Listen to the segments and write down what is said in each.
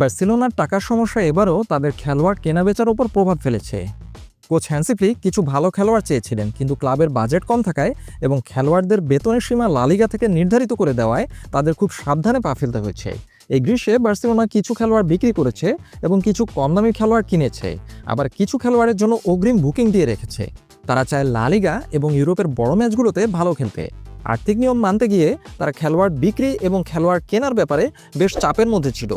বার্সেলোনার টাকার সমস্যা এবারও তাদের খেলোয়াড় কেনাবেচার ওপর প্রভাব ফেলেছে। কোচ হ্যান্সিফ্লি কিছু ভালো খেলোয়াড় চেয়েছিলেন, কিন্তু ক্লাবের বাজেট কম থাকায় এবং খেলোয়াড়দের বেতনের সীমা লালিগা থেকে নির্ধারিত করে দেওয়ায় তাদের খুব সাবধানে পা ফেলতে হয়েছে। এই গ্রীষ্মে বার্সেলোনা কিছু খেলোয়াড় বিক্রি করেছে এবং কিছু কম দামি খেলোয়াড় কিনেছে, আবার কিছু খেলোয়াড়ের জন্য অগ্রিম বুকিং দিয়ে রেখেছে। তারা চায় লালিগা এবং ইউরোপের বড় ম্যাচগুলোতে ভালো খেলতে। আর্থিক নিয়ম মানতে গিয়ে তারা খেলোয়াড় বিক্রি এবং খেলোয়াড় কেনার ব্যাপারে বেশ চাপের মধ্যে ছিল।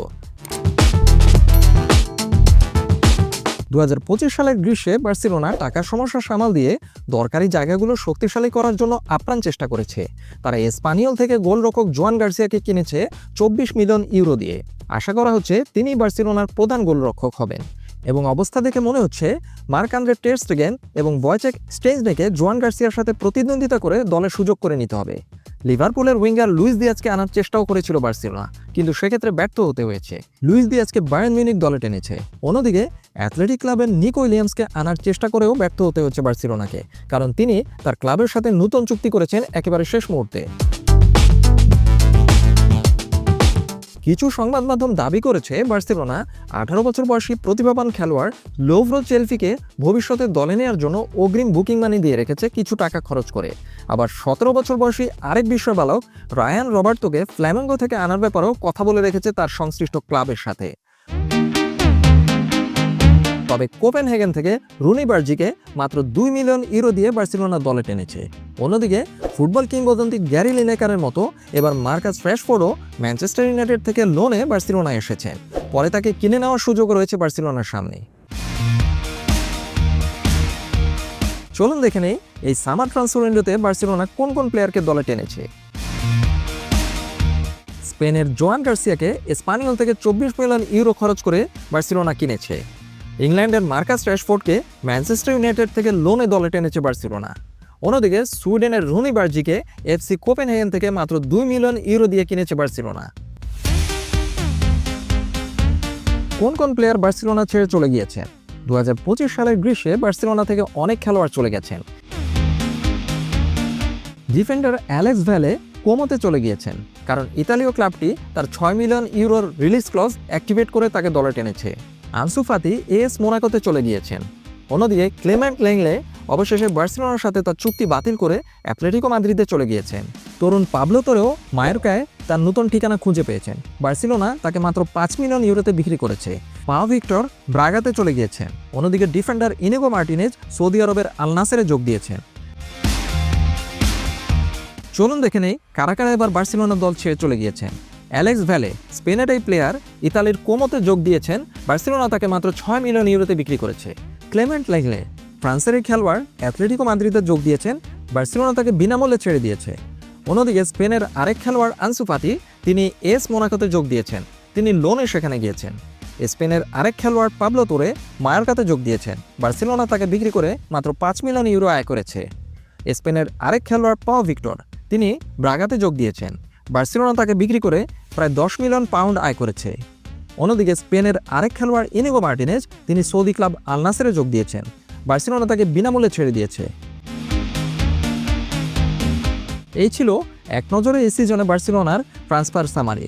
দু হাজার পঁচিশ সালের গ্রীষ্মে বার্সেলোনা টাকার সমস্যা সামাল দিয়ে দরকারি জায়গাগুলো শক্তিশালী করার জন্য আপ্রাণ চেষ্টা করেছে। তারা এসপানিয়ল থেকে গোলরক্ষক জোয়ান গার্সিয়াকে কিনেছে চব্বিশ মিলিয়ন ইউরো দিয়ে। আশা করা হচ্ছে তিনি বার্সেলোনার প্রধান গোলরক্ষক হবেন। এবং অবস্থা দেখে মনে হচ্ছে মার্ক আন্দ্রে টেস্টগেন এবং বয়চেক স্টেজনেকে জোয়ান গার্সিয়ার সাথে প্রতিদ্বন্দ্বিতা করে দলে সুযোগ করে নিতে হবে। লিভারপুলের উইঙ্গার লুইস দিয়াজকে আনার চেষ্টাও করেছিল বার্সেলোনা, কিন্তু সেক্ষেত্রে ব্যর্থ হতে হয়েছে। লুইস দিয়াজকে বায়ার্ন মিউনিক দলে টেনেছে। অন্যদিকে অ্যাথলেটিক ক্লাবের নিকো উইলিয়ামসকে আনার চেষ্টা করেও ব্যর্থ হতে হচ্ছে বার্সিলোনাকে, কারণ তিনি তার ক্লাবের সাথে নতুন চুক্তি করেছেন একেবারে শেষ মুহূর্তে। কিছু সংবাদ মাধ্যম দাবি করেছে, বার্সেলোনা আঠারো বছর বয়সী প্রতিভাবান খেলোয়াড় লোভরো চেলফিকে ভবিষ্যতে দলে নেওয়ার জন্য অগ্রিম বুকিং মানি দিয়ে রেখেছে কিছু টাকা খরচ করে। আবার সতেরো বছর বয়সী আরেক বিশ্ব বালক রায়ান রবার্টোকে ফ্ল্যামেঙ্গো থেকে আনার ব্যাপারেও কথা বলে রেখেছে তার সংশ্লিষ্ট ক্লাবের সাথে। তবে কোপেনহেগেন থেকে রুনি বার্জিকে মাত্র দুই মিলিয়ন ইউরো দিয়ে বার্সেলোনা দলে টেনেছে। অন্যদিকে, ফুটবল কিংবদন্তি গ্যারি লিনেকারের মতো এবার মার্কাস ফ্রেশফোর্ডও ম্যানচেস্টার ইউনাইটেড থেকে লোনে বার্সেলোনা এসেছেন। পরে তাকে কিনে নেওয়ার সুযোগ রয়েছে বার্সেলোনার সামনে। চলুন দেখে নেই, এই সামার ট্রান্সফার উইন্ডোতে বার্সেলোনা কোন কোন প্লেয়ারকে দলে টেনেছে। স্পেনের জোয়ান গার্সিয়াকে স্পানিয়ল থেকে চব্বিশ মিলিয়ন ইউরো খরচ করে বার্সেলোনা কিনেছে। ইংল্যান্ডের মার্কাস র্যাশফোর্ডকে ম্যানচেস্টার ইউনাইটেড থেকে লোনে দলে টেনেছে বার্সেলোনা। অন্যদিকে, সুইডেনের রুনি বার্জিকে এফসি কোপেনহেগেন থেকে মাত্র দুই মিলিয়ন ইউরো দিয়ে কিনেছে বার্সেলোনা। কোন কোন প্লেয়ার বার্সিলোনা ছেড়ে চলে গিয়েছেন দু সালের গ্রীষ্মে বার্সেলোনা থেকে অনেক খেলোয়াড় চলে গেছেন। ডিফেন্ডার অ্যালেক্স ভ্যালে কোমোতে চলে গিয়েছেন, কারণ ইতালীয় ক্লাবটি তার ছয় মিলিয়ন ইউরোর রিলিজ ক্লজ অ্যাক্টিভেট করে তাকে দলে টেনেছে। আনসু ফাতি এএস মোনাকোতে চলে গিয়েছেন। অন্যদিকে ক্লেমেন্ট লেংলে অবশেষে বার্সেলোনার সাথে তার চুক্তি বাতিল করে অ্যাথলেটিকো মাদ্রিদে চলে গিয়েছেন। তরুণ পাবলো তোরেও মায়োরকায় তার নতুন ঠিকানা খুঁজে পেয়েছেন। বার্সেলোনা তাকে মাত্র পাঁচ মিলিয়ন ইউরোতে বিক্রি করেছে। পাও ভিক্টর ব্রাগাতে চলে গিয়েছেন। অন্যদিকে ডিফেন্ডার ইনেগো মার্টিনেজ সৌদি আরবের আলনাসেরে যোগ দিয়েছেন। চলুন দেখে নেই কারা কারা এবার বার্সেলোনা দল ছেড়ে চলে গিয়েছেন। অ্যালেক্স ভ্যালে, স্পেনের এই প্লেয়ার ইতালির কোমোতে যোগ দিয়েছেন, বার্সেলোনা তাকে মাত্র ছয় মিলিয়ন ইউরোতে বিক্রি করেছে। ক্লেমেন্ট লেগলে ফ্রান্সের এই খেলোয়াড় অ্যাথলেটিকো মাদ্রিদে যোগ দিয়েছেন, বার্সেলোনা তাকে বিনামূল্যে ছেড়ে দিয়েছে। অন্যদিকে স্পেনের আরেক খেলোয়াড় আনসু ফাতি, তিনি এস মোনাকোতে যোগ দিয়েছেন, তিনি লোনে সেখানে গিয়েছেন। স্পেনের আরেক খেলোয়াড় পাবলো তোরে, মায়ারকাতে যোগ দিয়েছেন, বার্সেলোনা তাকে বিক্রি করে মাত্র পাঁচ মিলিয়ন ইউরো আয় করেছে। স্পেনের আরেক খেলোয়াড় পাও ভিক্টর, তিনি ব্রাগাতে যোগ দিয়েছেন। বার্সেলোনা তাকে বিক্রি করে প্রায় দশ মিলিয়ন পাউন্ড আয় করেছে। অন্যদিকে স্পেনের আরেক খেলোয়াড় ইনিগো মার্টিনেজ তিনি সৌদি ক্লাব আলনাসেরে যোগ দিয়েছেন। বার্সেলোনা তাকে বিনামূল্যে ছেড়ে দিয়েছে। এই ছিল এক নজরে এই সিজনে বার্সেলোনার ট্রান্সফার সামারি।